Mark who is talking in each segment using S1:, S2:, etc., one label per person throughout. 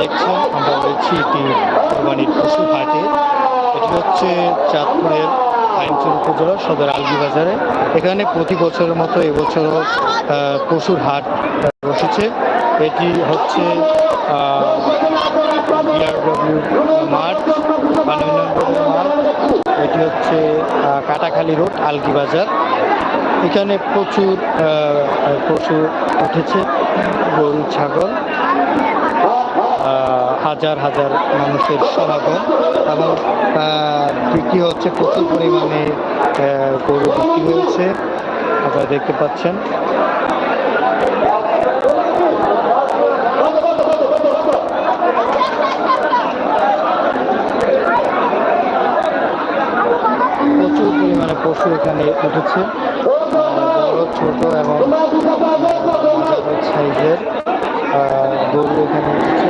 S1: দেখছেন, আমরা রয়েছি একটি কোরবানির পশু হাটে। এটি হচ্ছে চাঁদপুরের আইনচুর উপজেলা সদর আলগি বাজারে। এখানে প্রতি বছরের মতো এবছরও পশুর হাট বসেছে। এটি হচ্ছে বিআরডব্লিউ মাঠ বানিউনিয়ন মাঠ। এটি হচ্ছে কাটাখালী রোড, আলগি বাজার। এখানে প্রচুর পশু উঠেছে, গরু, ছাগল। হাজার হাজার মানুষের সমাগম এবং বিক্রি হচ্ছে প্রচুর পরিমাণে গরু বিক্রি হয়েছে। আপনারা দেখতে পাচ্ছেন। প্রচুর পরিমাণে পশু এখানে উঠেছে। বড়, ছোট এবং সাইজের গরু এখানে উঠেছে।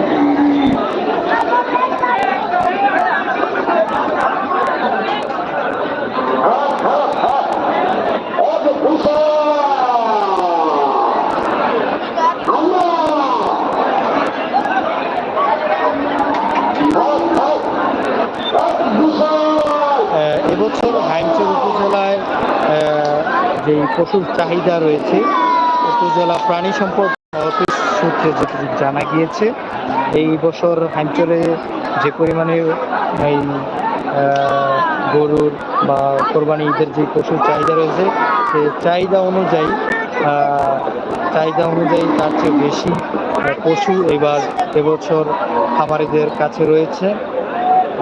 S1: এবছর হাইমচর উপজেলায় যে পশুর চাহিদা রয়েছে উপজেলা প্রাণী সম্পদ সূত্রে যেটুকু জানা গিয়েছে, এই বছর হাইমচরে যে পরিমাণে এই গরুর বা কোরবানি ঈদের যে পশুর চাহিদা রয়েছে, সে চাহিদা অনুযায়ী চাহিদা অনুযায়ী তার চেয়ে বেশি পশু এবার এবছর খামারিদের কাছে রয়েছে।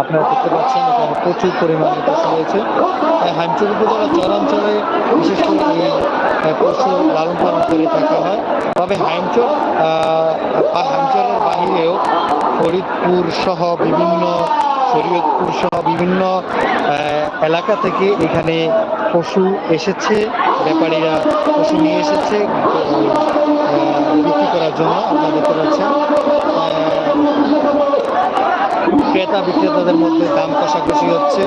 S1: আপনারা দেখতে পাচ্ছেন, এখানে প্রচুর পরিমাণে পশু রয়েছে। হাইমচর উপজেলা চরাঞ্চলে বিশেষ করে পশু লালন পালন করে থাকা হয়। তবে হাইমচর হাইমচরের বাহিরেও ফরিদপুর সহ বিভিন্ন, শরীয়তপুর সহ বিভিন্ন এলাকা থেকে এখানে পশু এসেছে। ব্যাপারীরা পশু নিয়ে এসেছে। বিক্রি করার জন্য আপনারা দেখতে পাচ্ছেন। ক্রেতা বিক্রেতাদের মধ্যে দাম কষাকষি হচ্ছে।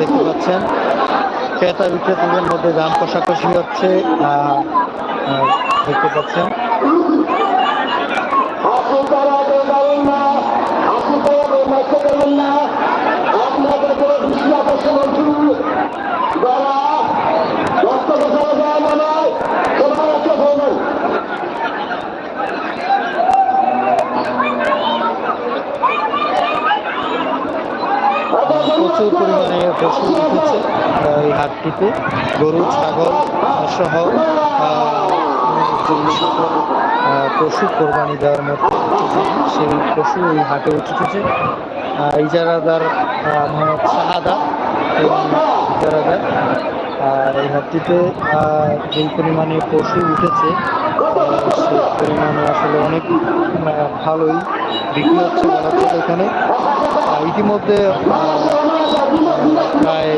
S1: দেখতে পাচ্ছেন। ক্রেতা বিক্রেতাদের মধ্যে দাম কষাকষি হচ্ছে দেখতে পাচ্ছেন।
S2: আপনি
S1: প্রচুর পরিমাণে পশু উঠেছে এই হাটটিতে। গরু, ছাগল সহ পশু কোরবানি দেওয়ার মতো সেই পশু এই হাটে উঠেছে। ইজারাদার মোহাম্মদ শাহাদা এবং আর এই হাটটিতে যেই পরিমাণে পশু উঠেছে সেই পরিমাণে আসলে অনেক ভালোই বিক্রি হচ্ছে এখানে। ইতিমধ্যে প্রায়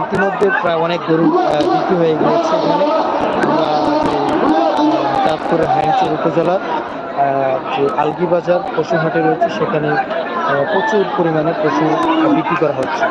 S1: ইতিমধ্যে প্রায় অনেক গরু বিক্রি হয়ে গিয়েছে এখানে। চাঁদপুরের হাইমচর উপজেলার যে আলগি বাজার পশু হাটে রয়েছে, সেখানে প্রচুর পরিমাণে পশু বিক্রি করা হচ্ছে।